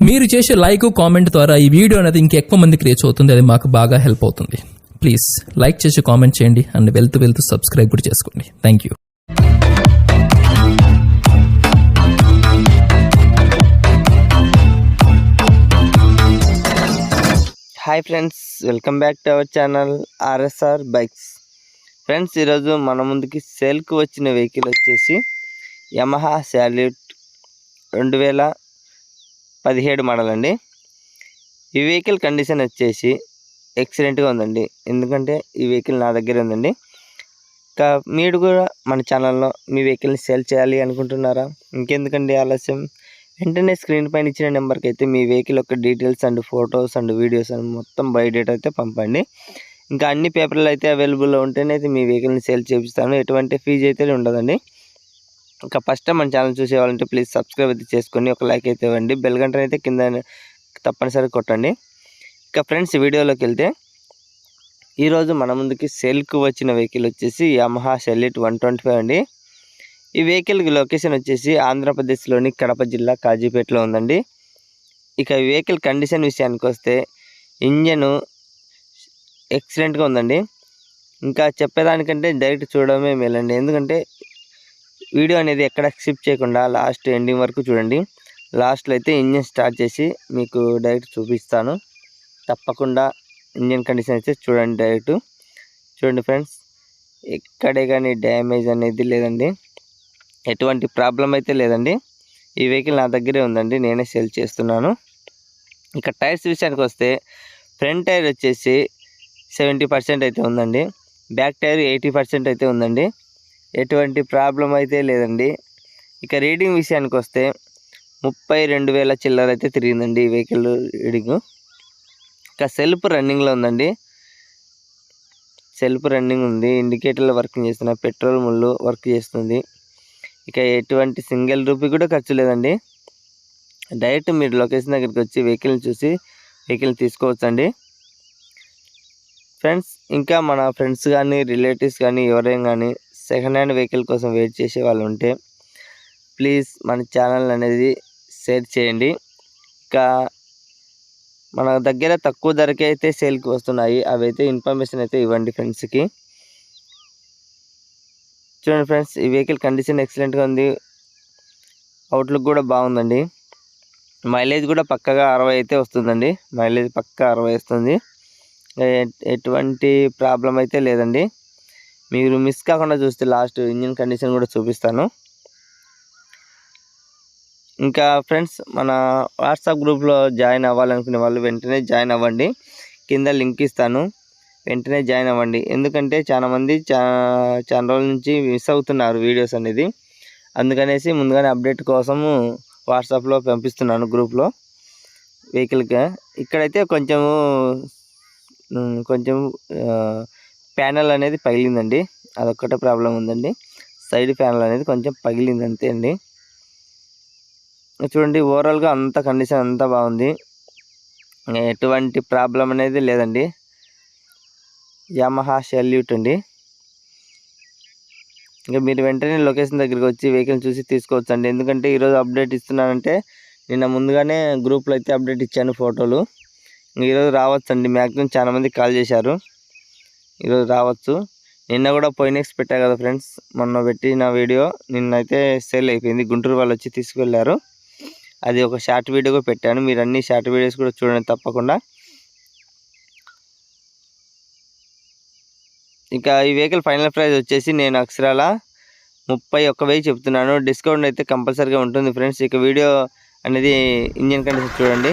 మీరు చేసే like comment ద్వారా ఈ వీడియో అనేది ఇంకెక్కువ మందికి రీచ్ అవుతుంది. అది మాకు బాగా హెల్ప్ అవుతుంది. ప్లీజ్ లైక్ చేసి కామెంట్ చేయండి. అండ్ వెళ్తూ వెళ్తూ సబ్స్క్రైబ్ కూడా చేసుకోండి. Thank you. Hi friends welcome back to our channel RSR bikes friends ఈరోజు మన ముందుకి సేల్కు వచ్చిన వెహికల్ వచ్చేసి యమహా శాల్యూట్ రెండు వేల పదిహేడు మోడల్ అండి ఈ వెహికల్ కండిషన్ వచ్చేసి ఎక్సలెంట్గా ఉందండి. ఎందుకంటే ఈ వెహికల్ నా దగ్గర ఉందండి. ఇంకా మీరు కూడా మన ఛానల్లో మీ వెహికల్ని సేల్ చేయాలి అనుకుంటున్నారా? ఇంకెందుకండి ఆలస్యం? వెంటనే స్క్రీన్ పైన ఇచ్చిన నెంబర్కి అయితే మీ వెహికల్ యొక్క details and photos and videos and మొత్తం బయోడేటా అయితే పంపండి. ఇంకా అన్ని పేపర్లు అయితే అవైలబుల్లో ఉంటేనే అయితే మీ వెహికల్ని సేల్ చేపిస్తాను ఎటువంటి ఫీజు అయితే ఉండదండి. ఇంకా ఫస్ట్ టైం మన ఛానల్ చూసేవాళ్ళంటే ప్లీజ్ సబ్స్క్రైబ్ అయితే చేసుకొని ఒక లైక్ అయితే ఇవ్వండి. బెల్ గంట అయితే కింద తప్పనిసరిగా కొట్టండి. ఇంకా ఫ్రెండ్స్ వీడియోలోకి వెళ్తే ఈరోజు మన ముందుకి సెల్కు వచ్చిన వెహికల్ వచ్చేసి యమహా సెల్లిట్ వన్ ట్వంటీ ఫైవ్ అండి. ఈ వెహికల్ లొకేషన్ వచ్చేసి ఆంధ్రప్రదేశ్లోని కడప జిల్లా కాజీపేటలో ఉందండి. ఇక ఈ వెహికల్ కండిషన్ విషయానికి వస్తే ఇంజను ఎక్సలెంట్గా ఉందండి. ఇంకా చెప్పేదానికంటే డైరెక్ట్ చూడడమే మేలండి. ఎందుకంటే వీడియో అనేది ఎక్కడ స్కిప్ చేయకుండా లాస్ట్ ఎండింగ్ వరకు చూడండి. లాస్ట్లో అయితే ఇంజన్ స్టార్ట్ చేసి మీకు డైరెక్ట్ చూపిస్తాను. తప్పకుండా ఇంజన్ కండిషన్ అయితే చూడండి డైరెక్ట్ చూడండి ఫ్రెండ్స్ ఎక్కడే కానీ డ్యామేజ్ అనేది లేదండి. ఎటువంటి ప్రాబ్లం అయితే లేదండి. ఈ వెహికల్ నా దగ్గరే ఉందండి నేనే సేల్ చేస్తున్నాను. ఇక టైర్స్ విషయానికి వస్తే ఫ్రంట్ టైర్ వచ్చేసి సెవెంటీ పర్సెంట్ అయితే ఉందండి. బ్యాక్ టైర్ ఎయిటీ పర్సెంట్ అయితే ఉందండి. ఎటువంటి ప్రాబ్లం అయితే లేదండి. ఇక రీడింగ్ విషయానికి వస్తే ముప్పై రెండు వేల చిల్లర అయితే తిరిగిందండి ఈ వెహికల్ రీడింగ్. ఇక సెల్ఫ్ రన్నింగ్లో ఉందండి. సెల్ఫ్ రన్నింగ్ ఉంది. ఇండికేటర్లో వర్కింగ్ చేస్తున్న పెట్రోల్ ముళ్ళు వర్క్ చేస్తుంది. ఇక ఎటువంటి సింగిల్ రూపీ కూడా ఖర్చు లేదండి. డైరెక్ట్ మీరు లొకేషన్ దగ్గరికి వచ్చి వెహికల్ని చూసి వెహికల్ తీసుకోవచ్చండి. ఫ్రెండ్స్ ఇంకా మన ఫ్రెండ్స్ కానీ రిలేటివ్స్ కానీ ఎవరైనా కానీ సెకండ్ హ్యాండ్ వెహికల్ కోసం వెయిట్ చేసే వాళ్ళు ఉంటే ప్లీజ్ మన ఛానల్ అనేది షేర్ చేయండి. ఇంకా మన దగ్గర తక్కువ ధరకే అయితే సేల్కి వస్తున్నాయి. అవి అయితే ఇన్ఫర్మేషన్ అయితే ఇవ్వండి ఫ్రెండ్స్కి చూడండి ఫ్రెండ్స్ ఈ వెహికల్ కండిషన్ ఎక్సలెంట్గా ఉంది. అవుట్లుక్ కూడా బాగుందండి. మైలేజ్ కూడా పక్కగా అరవై అయితే వస్తుందండి. మైలేజ్ పక్క అరవై వస్తుంది. ఎటువంటి ప్రాబ్లం అయితే లేదండి. మీరు మిస్ కాకుండా చూస్తే లాస్ట్ ఇంజిన్ కండిషన్ కూడా చూపిస్తాను. ఇంకా ఫ్రెండ్స్ మన వాట్సాప్ గ్రూప్లో జాయిన్ అవ్వాలనుకునే వాళ్ళు వెంటనే జాయిన్ అవ్వండి. కింద లింక్ ఇస్తాను. వెంటనే జాయిన్ అవ్వండి. ఎందుకంటే చాలామంది చా చాలా రోజుల నుంచి మిస్ అవుతున్నారు వీడియోస్ అనేది. అందుకనేసి ముందుగానే అప్డేట్ కోసము వాట్సాప్లో పంపిస్తున్నాను గ్రూప్లో వెహికల్కి ఇక్కడైతే కొంచెము కొంచెం ప్యానల్ అనేది పగిలిందండి. అదొక్కటే ప్రాబ్లం ఉందండి. సైడ్ ప్యానల్ అనేది కొంచెం పగిలింది అంతే అండి. చూడండి ఓవరాల్గా అంత కండిషన్ అంతా బాగుంది. ఎటువంటి ప్రాబ్లం అనేది లేదండి. యామహా సెల్యూట్ అండి. ఇంకా మీరు వెంటనే లొకేషన్ దగ్గరికి వచ్చి వెహికల్ చూసి తీసుకోవచ్చు అండి ఎందుకంటే ఈరోజు అప్డేట్ ఇస్తున్నానంటే నిన్న ముందుగానే గ్రూప్లో అయితే అప్డేట్ ఇచ్చాను ఫోటోలు. ఇంక ఈరోజు రావచ్చు అండి మ్యాక్సిమం చాలామంది కాల్ చేశారు. ఈరోజు రావచ్చు. నిన్న కూడా పోయినెక్స్ పెట్టా కదా ఫ్రెండ్స్. మొన్న పెట్టిన వీడియో నిన్నైతే సేల్ అయిపోయింది. గుంటూరు వాళ్ళు వచ్చి తీసుకెళ్ళారు. అది ఒక షార్ట్ వీడియో పెట్టాను. మీరు అన్ని షార్ట్ వీడియోస్ కూడా చూడండి తప్పకుండా. ఇంకా ఈ వెహికల్ ఫైనల్ ప్రైస్ వచ్చేసి నేను అక్షరాల ముప్పై ఒక్క వెయ్యి చెప్తున్నాను. డిస్కౌంట్ అయితే కంపల్సరీగా ఉంటుంది ఫ్రెండ్స్. ఇక వీడియో అనేది ఇంజిన్ కండిషన్ చూడండి.